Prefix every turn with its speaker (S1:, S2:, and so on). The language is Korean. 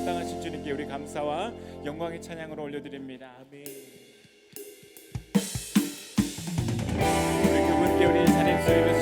S1: 마땅하신 주님께 우리
S2: 감사와 영광의 찬양을 올려드립니다. 아멘. 우리 그분께 우리 찬양
S1: 드리면서.